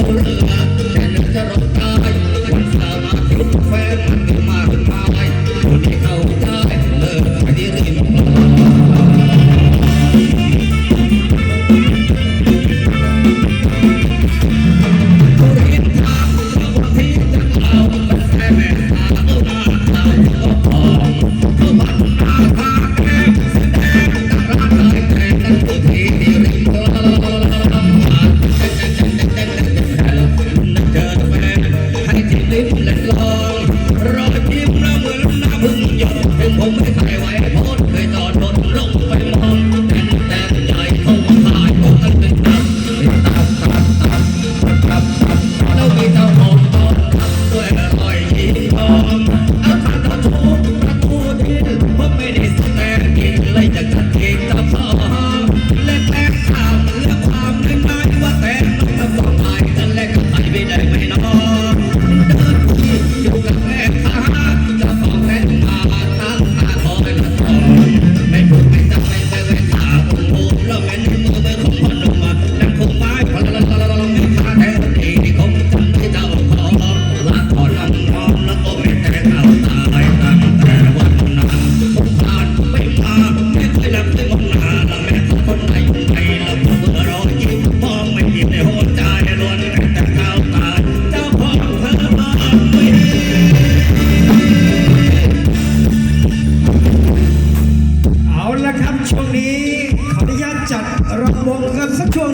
Fire, que tão bom นี้ขออนุญาตจัดรำวงกันสักช่วง